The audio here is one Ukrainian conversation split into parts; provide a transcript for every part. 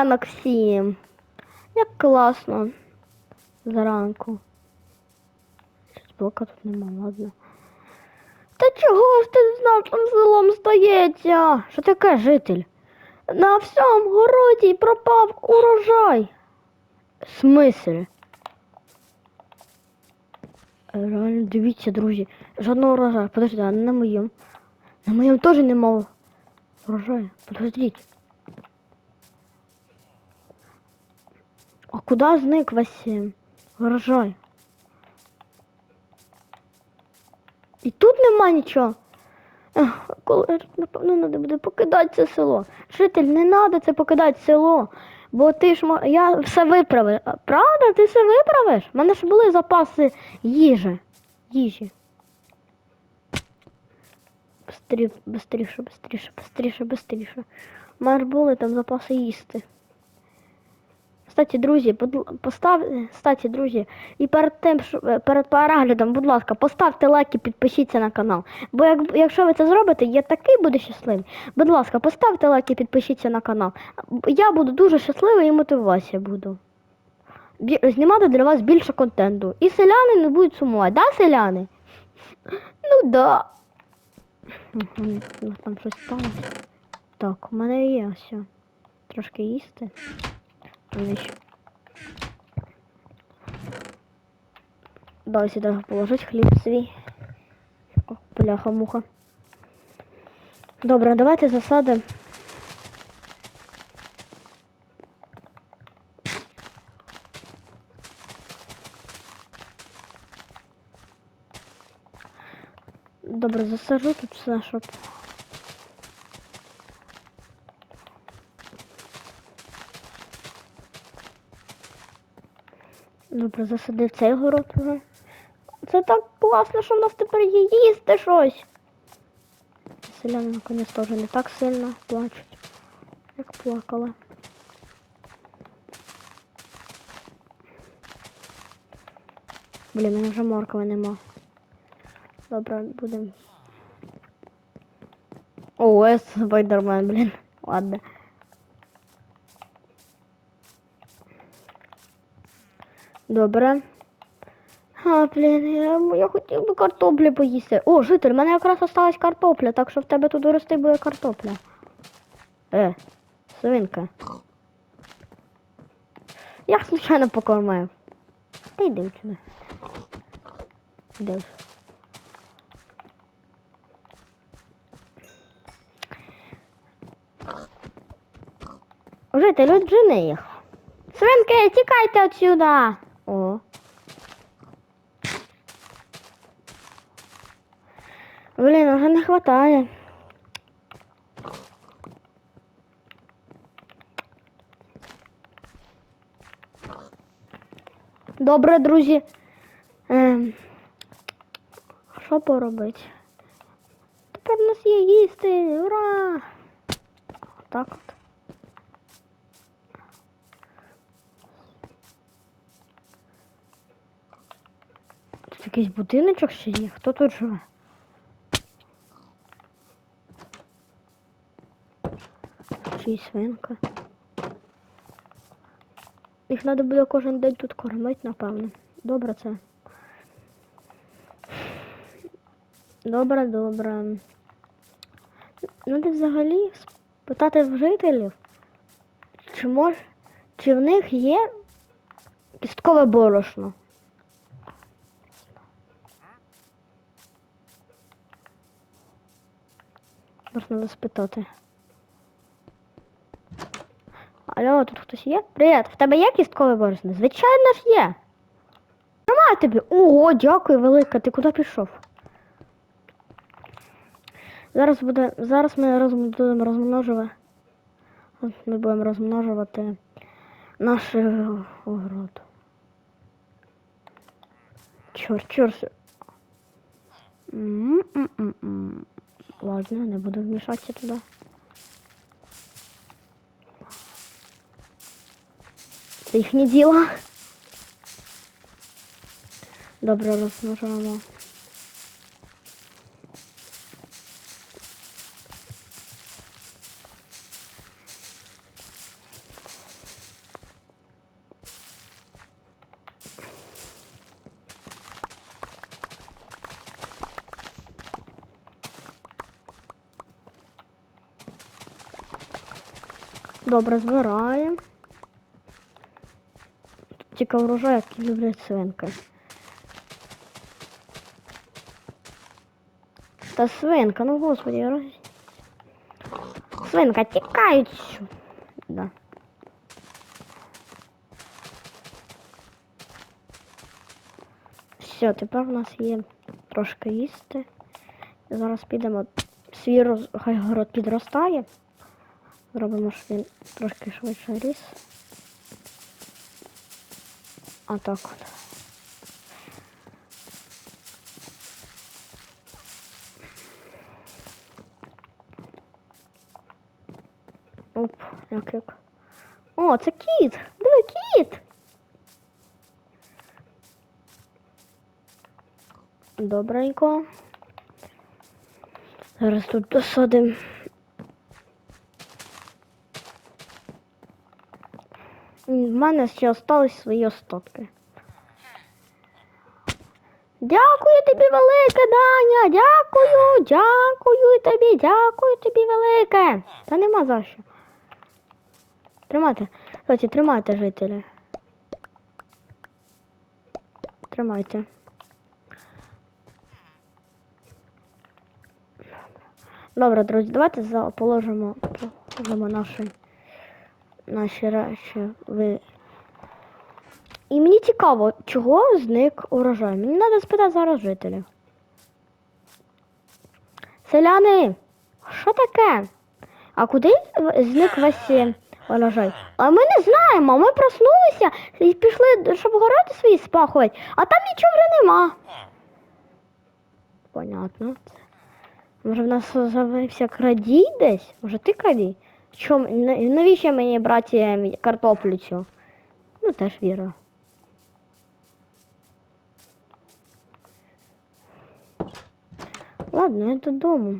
Ранок всім. Як класно. Зранку. Щось блока тут нема, ладно. Та чого ж ти з нашим селом стається? Що таке житель? На всьому городі пропав урожай. Смислі? Реально, дивіться, друзі. Жодного урожаю. Подожди, а на моєму. На моєму теж нема урожаю. Подождіть. А куда зник весь е, урожай? І тут нема нічого. Ех, коли ж, напевно, треба буде покидати це село. Житель, не треба це покидати село. Бо ти ж мо- я все виправив. А, Правда, ти все виправиш? У мене ж були запаси їжі. Їжі. Быстріше, быстріше, быстріше, быстріше, быстріше. У мене ж були там запаси їсти. Кстати, друзі, постав... Кстати, друзі, і перед тим, е, перед переглядом, будь ласка, поставте лайк і підпишіться на канал. Бо як... якщо ви це зробите, я такий буду щасливий. Будь ласка, поставте лайк і підпишіться на канал. Я буду дуже щасливий і мотивація буду. Знімати для вас більше контенту. І селяни не будуть сумувати, да, селяни? Ну да. Там щось сталося. Так, у мене є все. Трошки їсти. Вони ще- Давай положить хліб свій. О, бляха-муха. Добре, давайте засадимо. Добре, засажу тут все, щоб. Добре, засадив цей город уже. Це так класно, що в нас тепер є їсти щось. Селяни наконець теж не так сильно плачуть, як плакала. Блін, мене вже моркви нема. Добре, будемо. О, ес спайдермен, блін. Ладно. Добре. А, блін, я, я хотів би картоплі поїсти. О, житель, в мене якраз осталась картопля, так що в тебе тут рости буде картопля. Е, свинка. Я случайно покормив. Та йди. Де ж? Житель, от жени їх. Свинки, тікайте отсюда. О. Блін, уже не хватає. Добре, друзі. Ем, що поробити? Тепер у нас є їсти. Ура! Так от. Тут якийсь будиночок ще є. Хто тут живе? Чи свинка? Їх треба буде кожен день тут кормити, напевно. Добре це. Добре, добре. Ти взагалі спитати в жителів, чи мож, чи в них є кісткове борошно. Можна спитати. Алло, тут хтось є? Привіт, в тебе є кісткове борошно? Звичайно ж є. Нема тобі. Ого, дякую велике. Ти куди пішов? Зараз буде. Зараз ми роз, будемо розмножувати. Ми будемо розмножувати наш е, огород. Чорт, чорт. М-м-м-м. Ладно, не буду вмішатися туди. Це їхнє діло. Добре, розмножуємо. Добре, збираємо. Тільки врожай, який люблять свинки. Та свинка, ну господи, роз... Свинка, тікають. Да. Все, тепер у нас є трошки їсти. Зараз підемо. Свій роз... хай город підростає. Зробимо, щоб він трошки швидше ріс. А так от. Оп, як як. О, це кіт! Диви, кіт! Добренько. Зараз тут досадимо. В мене ще остались свої остатки. Дякую тобі велике, Даня! Дякую, дякую тобі, дякую тобі велике. Та нема за що. Тримайте. Кстати, тримайте, жителі. Тримайте. Добре, друзі, давайте положимо, положимо наші, наші речі в. І мені цікаво, чого зник урожай. Мені треба спитати зараз жителів. Селяни, що таке? А куди зник весь урожай? А ми не знаємо. Ми проснулися і пішли, щоб городи свої спахувати, а там нічого нема. Понятно. Може в нас завився крадій десь? Може ти крадій? Що, м- на- навіщо мені брати ем, картоплю цю? Ну теж вірю. Ладно, я додому.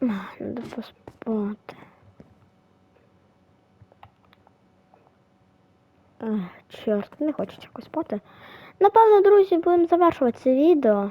А, Надо поспати. Ех, чорт, не хочеться якось спати. Напевно, друзі, будемо завершувати це відео.